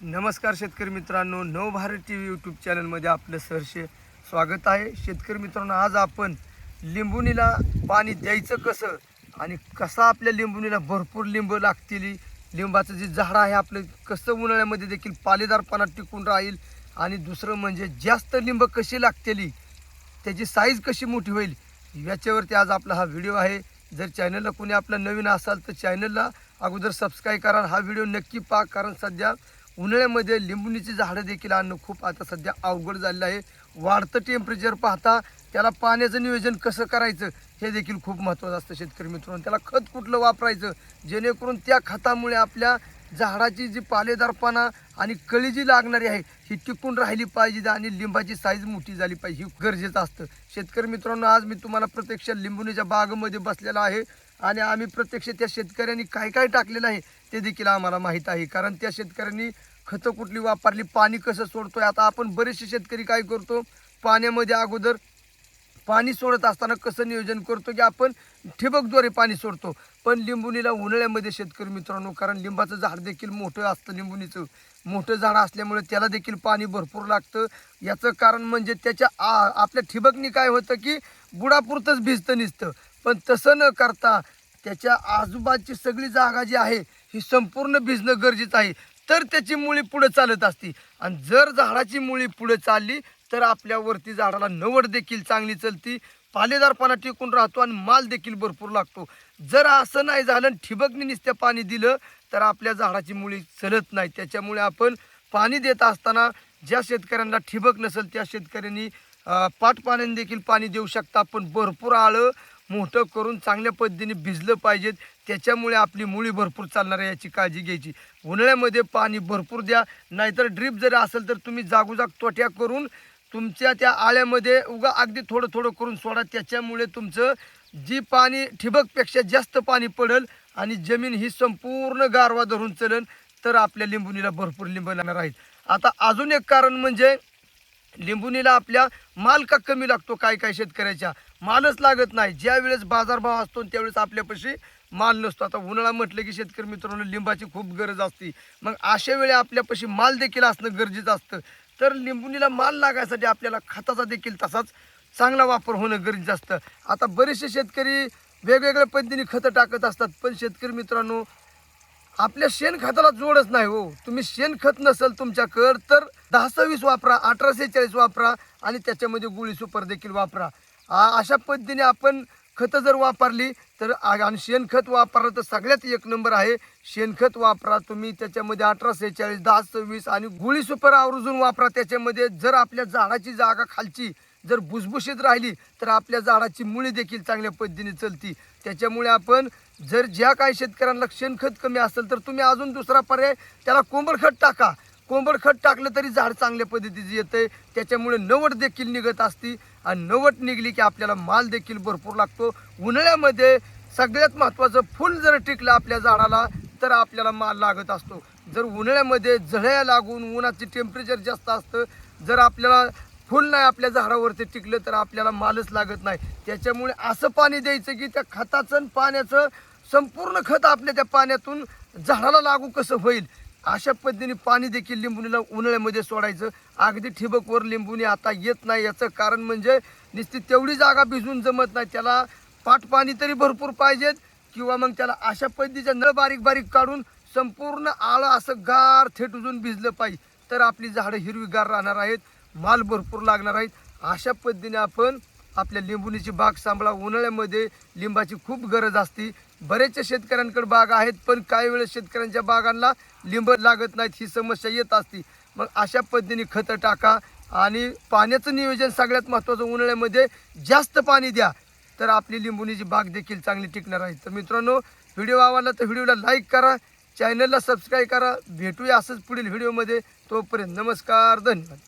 नमस्कार शेतकरी मित्रांनो नवभारत टी व्ही यूट्यूब चॅनलमध्ये आपलं सहर्ष स्वागत आहे. शेतकरी मित्रांनो आज आपण लिंबुणीला पाणी द्यायचं कसं आणि कसं आपल्या लिंबुणीला भरपूर लिंब लागतील लिंबाचं जे झाड आहे आपलं कसं उन्हाळ्यामध्ये देखील पालेदारपणा टिकून राहील आणि दुसरं म्हणजे जास्त लिंब कशी लागतेली त्याची साईज कशी मोठी होईल याच्यावरती आज आपला हा व्हिडिओ आहे. जर चॅनलला कोणी आपला नवीन असाल तर चॅनलला अगोदर सबस्क्राईब करा हा व्हिडिओ नक्की पहा कारण सध्या उन्हाळ्यामध्ये लिंबणीची झाडं देखील आणणं खूप आता सध्या अवघड झालेलं आहे. वाढतं टेम्परेचर पाहता त्याला पाण्याचं नियोजन कसं करायचं हे देखील खूप महत्त्वाचं असतं शेतकरी मित्रांनो. त्याला खत कुठलं वापरायचं? जेणेकरून त्या खतामुळे आपल्या झाडाची जी पालेदारपणा आणि कळी जी लागणारी आहे ही टिकून राहिली पाहिजे आणि लिंबाची साईज मोठी झाली पाहिजे. ही गरजेचं असतं. शेतकरी मित्रांनो आज मी तुम्हाला प्रत्यक्ष लिंबुणीच्या बागेमध्ये बसलेला आहे. आणि आम्ही प्रत्यक्ष त्या शेतकऱ्यांनी काय काय टाकलेलं आहे ते देखील आम्हाला माहीत आहे. कारण त्या शेतकऱ्यांनी खतं कुठली वापरली पाणी कसं सोडतोय आता आपण बरेचसे शेतकरी काय करतो पाण्यामध्ये अगोदर पाणी सोडत असताना कसं नियोजन करतो की आपण ठिबकद्वारे पाणी सोडतो. पण लिंबुनीला उन्हाळ्यामध्ये शेतकरी मित्रांनो कारण लिंबाचं झाड देखील मोठं असतं लिंबुनीचं. मोठं झाड असल्यामुळे त्याला देखील पाणी भरपूर लागतं. याचं कारण म्हणजे त्याच्या आ आपल्या ठिबकनी काय होतं की बुडापुरतंच भिजतं निसतं. पण तसं न करता त्याच्या आजूबाजूची सगळी जागा जी आहे ही संपूर्ण भिजणं गरजेचं आहे. तर त्याची मुळी पुढे चालत असती. आणि जर झाडाची मुळी पुढे चालली तर आपल्यावरती झाडाला नवड देखील चांगली चलती. पालेदारपणा टिकून राहतो आणि माल देखील भरपूर लागतो. जर असं नाही झालं आणि ठिबकने नुसतं पाणी दिलं तर आपल्या झाडाची मुळी चलत नाही. त्याच्यामुळे आपण पाणी देत असताना ज्या शेतकऱ्यांना ठिबक नसेल त्या शेतकऱ्यांनी पाटपाण्याने देखील पाणी देऊ शकता. पण भरपूर आळं मोठं करून चांगल्या पद्धतीने भिजलं पाहिजेत त्याच्यामुळे आपली मुळी भरपूर चालणार आहे याची काळजी घ्यायची. उन्हाळ्यामध्ये पाणी भरपूर द्या. नाहीतर ड्रीप जरी असेल तर तुम्ही जागोजाग तोट्या करून तुमच्या त्या आळ्यामध्ये उगा अगदी थोडं थोडं करून सोडा. त्याच्यामुळे तुमचं जी पाणी ठिबकपेक्षा जास्त पाणी पडेल आणि जमीन ही संपूर्ण गारवा धरून चलन तर आपल्या लिंबुनीला भरपूर लिंब लागणार आहेत. आता अजून एक कारण म्हणजे लिंबुनीला आपल्या माल का कमी लागतो काय काय शेतकऱ्याच्या? मालच लागत नाही. ज्या वेळेस बाजारभाव असतो त्यावेळेस आपल्यापाशी माल नसतो. आता उन्हाळा म्हटलं की शेतकरी मित्रांनो लिंबाची खूप गरज असते. मग अशा वेळी आपल्यापाशी माल देखील असणं गरजेचं असतं. तर लिंबुनीला माल लागायसाठी आपल्याला खताचा देखील तसाच चांगला वापर होणं गरजेचं असतं. आता बरेचसे शेतकरी वेगवेगळ्या पद्धतीने खतं टाकत असतात. पण शेतकरी मित्रांनो आपल्या शेणखताला जोडच नाही हो. तुम्ही शेणखत नसेल तुमच्याकडं तर दहा सव्वीस वापरा अठराशे चाळीस वापरा आणि त्याच्यामध्ये गुळी सुपर देखील वापरा. अशा पद्धतीने आपण खतं जर वापरली तर आणि शेणखत वापरलं तर सगळ्यात एक नंबर आहे. शेणखत वापरा तुम्ही त्याच्यामध्ये अठरा सेहेचाळीस दहा सव्वीस आणि गुळी सुपर आवर्जून वापरा. त्याच्यामध्ये जर आपल्या झाडाची जागा खालची जर भुसभुशीत राहिली तर आपल्या झाडाची मुळी देखील चांगल्या पद्धतीने चलती. त्याच्यामुळे आपण जर ज्या काही शेतकऱ्यांना शेणखत कमी असेल तर तुम्ही अजून दुसरा पर्याय त्याला कोंबडखत टाका. कोंबड खत टाकलं तरी झाड चांगल्या पद्धतीचं येतंय. त्याच्यामुळे नवट देखील निघत असती आणि नवट निघली की आपल्याला माल देखील भरपूर लागतो. उन्हाळ्यामध्ये सगळ्यात महत्त्वाचं फुल जर टिकलं आपल्या झाडाला तर आपल्याला माल लागत असतो. जर उन्हाळ्यामध्ये झळ्या लागून उन्हाचे टेम्परेचर जास्त असतं जर आपल्याला फुल नाही आपल्या झाडावरती टिकलं तर आपल्याला मालच लागत नाही. त्याच्यामुळे असं पाणी द्यायचं की त्या खताचं आणि पाण्याचं संपूर्ण खत आपल्या त्या पाण्यातून झाडाला लागू कसं होईल? अशा पद्धतीने पाणी देखील लिंबूनीला उन्हाळ्यामध्ये सोडायचं. अगदी ठिबकवर लिंबूनी आता येत नाही. याचं कारण म्हणजे नुसती तेवढी जागा भिजून जमत नाही. त्याला पाटपाणी तरी भरपूर पाहिजेत. किंवा मग त्याला अशा पद्धतीचं नळ बारीक बारीक काढून संपूर्ण आळं असं गार थेटून भिजलं पाहिजे. तर आपली झाडं हिरवीगार राहणार आहेत. माल भरपूर लागणार आहेत. अशा पद्धतीने आपण आपल्या लिंबुनीची बाग सांभाळा. उन्हाळ्यामध्ये लिंबाची खूप गरज असते. बरेचशा शेतकऱ्यांकडे बाग आहेत पण काही वेळेस शेतकऱ्यांच्या बागांना लिंब लागत नाहीत ही समस्या येत असते. मग अशा पद्धतीने खतं टाका आणि पाण्याचं नियोजन सगळ्यात महत्त्वाचं उन्हाळ्यामध्ये जास्त पाणी द्या. तर आपली लिंबुनीची बाग देखील चांगली टिकणार आहे. तर मित्रांनो व्हिडिओ आवडला तर व्हिडिओला लाईक करा चॅनलला सबस्क्राईब करा. भेटूया असंच पुढील व्हिडिओमध्ये. तोपर्यंत नमस्कार धन्यवाद.